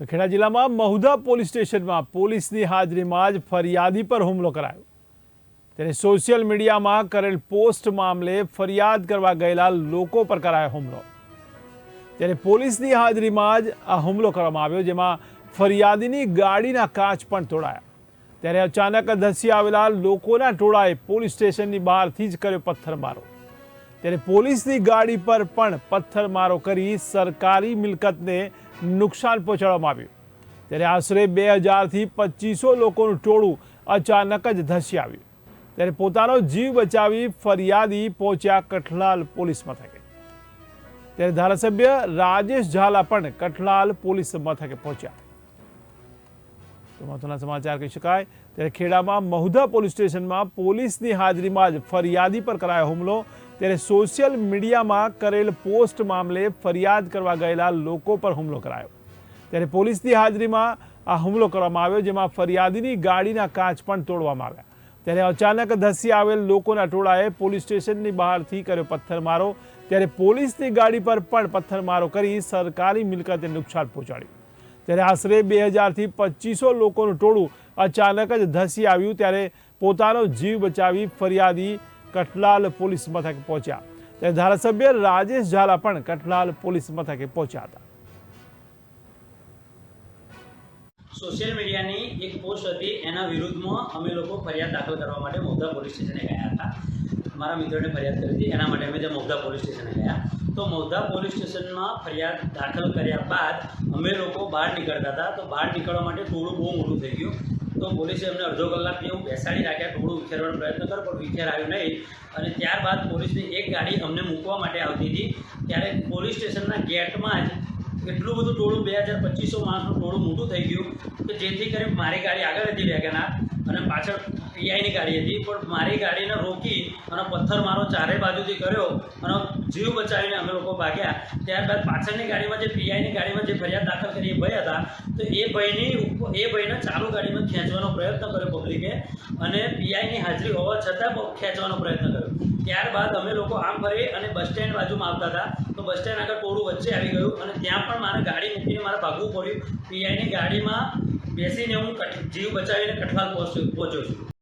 તો ખેડા જિલ્લામાં મહુધા પોલીસ સ્ટેશનમાં પોલીસની હાજરીમાં જ ફરિયાદી પર હુમલો કરાયો. ત્યારે સોશિયલ મીડિયામાં કરેલ પોસ્ટ મામલે ફરિયાદ કરવા ગયેલા લોકો પર કરાયો હુમલો. ત્યારે પોલીસની હાજરીમાં જ આ હુમલો કરવામાં આવ્યો, જેમાં ફરિયાદીની ગાડીના કાચ પણ તોડાયા. ત્યારે અચાનક ધસી આવેલા લોકોના ટોળાએ પોલીસ સ્ટેશનની બહારથી જ કર્યો પથ્થરમારો. ત્યારે પોલીસની ગાડી પર પણ પથ્થરમારો કરી સરકારી મિલકતને નુકસાન પહોંચાડવામાં આવ્યું. ત્યારે આશરે બે હજારથી પચીસો લોકોનું ટોળું અચાનક જ ધસી આવ્યું. ત્યારે પોતાનો જીવ બચાવી ફરિયાદી પહોંચ્યા કઠલાલ પોલીસ મથકે. ત્યારે ધારાસભ્ય રાજેશ ઝાલા પણ કઠલાલ પોલીસ મથકે પહોંચ્યા. તો મહત્વના સમાચાર કહી શકાય, ત્યારે ખેડામાં મહુધા પોલીસ સ્ટેશનમાં પોલીસની હાજરીમાં જ ફરિયાદી પર કરાયો હુમલો. ત્યારે સોશિયલ મીડિયામાં કરેલ પોસ્ટ મામલે ફરિયાદ કરવા ગયેલા લોકો પર હુમલો કરાયો. ત્યારે પોલીસની હાજરીમાં આ હુમલો કરવામાં આવ્યો, જેમાં ફરિયાદીની ગાડીના કાચ પણ તોડવામાં આવ્યા. ત્યારે અચાનક ધસી આવેલ લોકોના ટોળાએ પોલીસ સ્ટેશનની બહારથી કર્યો પથ્થરમારો. ત્યારે પોલીસની ગાડી પર પણ પથ્થરમારો કરી સરકારી મિલકતે નુકસાન પહોંચાડ્યું. ત્યારે આશરે બે હજારથી પચીસો લોકોનું ટોળું અચાનક જ ધસી આવ્યું. ત્યારે પોતાનો જીવ બચાવી ફરિયાદી કઠલાલ પોલીસ મથકે પહોંચ્યા. ત્યારે ધારાસભ્ય રાજેશ ઝાલા પણ કઠલાલ પોલીસ મથકે પહોંચ્યા હતા. સોશિયલ મીડિયાની એક પોસ્ટ હતી, એના વિરુદ્ધમાં અમે લોકો ફરિયાદ દાખલ કરવા માટે મોગદા પોલીસ સ્ટેશને ગયા હતા. મારા મિત્રોને ફરિયાદ કરી હતી, એના માટે અમે જે મોગદા પોલીસ સ્ટેશને ગયા. તો મોગદા પોલીસ સ્ટેશનમાં ફરિયાદ દાખલ કર્યા બાદ અમે લોકો બહાર નીકળતા હતા. તો બહાર નીકળવા માટે થોડું બહુ મોટું થઈ ગયું. તો પોલીસે એમને અડધો કલાક જેવું બેસાડી રાખ્યા, થોડું વિખેરવાનો પ્રયત્ન કર્યો, પણ વિખેર આવ્યું નહીં. અને ત્યારબાદ પોલીસની એક ગાડી અમને મૂકવા માટે આવતી હતી. ત્યારે પોલીસ સ્ટેશનના ગેટમાં જ એટલું બધું ટોળું, બે હજાર પચીસો માણસનું ટોળું મોટું થઈ ગયું કે જેથી કરી મારી ગાડી આગળ હતી વેગેનાર અને પાછળ પીઆઈની ગાડી હતી. પણ મારી ગાડીને રોકી અને પથ્થર મારો ચારે બાજુથી કર્યો અને જીવ બચાવીને અમે લોકો ભાગ્યા. ત્યારબાદ પાછળની ગાડીમાં જે પીઆઈની ગાડીમાં જે ફરિયાદ દાખલ કરી એ ભાઈ હતા. તો એ ભાઈની એ ચાલુ ગાડીમાં ખેંચવાનો પ્રયત્ન કર્યો પબ્લિકે અને પીઆઈની હાજરી હોવા છતાં ખેંચવાનો પ્રયત્ન કર્યો. ત્યારબાદ અમે લોકો આમ ફરી અને બસ સ્ટેન્ડ બાજુમાં આવતા હતા. તો બસ સ્ટેન્ડ આગળ ટોળું વચ્ચે આવી ગયું અને ત્યાં પણ મારે ગાડી મૂકીને મારે ભાગવું પડ્યું. પીઆઈની ગાડીમાં બેસીને હું જીવ બચાવીને કઠવાલ પહોંચ્યો પહોંચ્યો છું.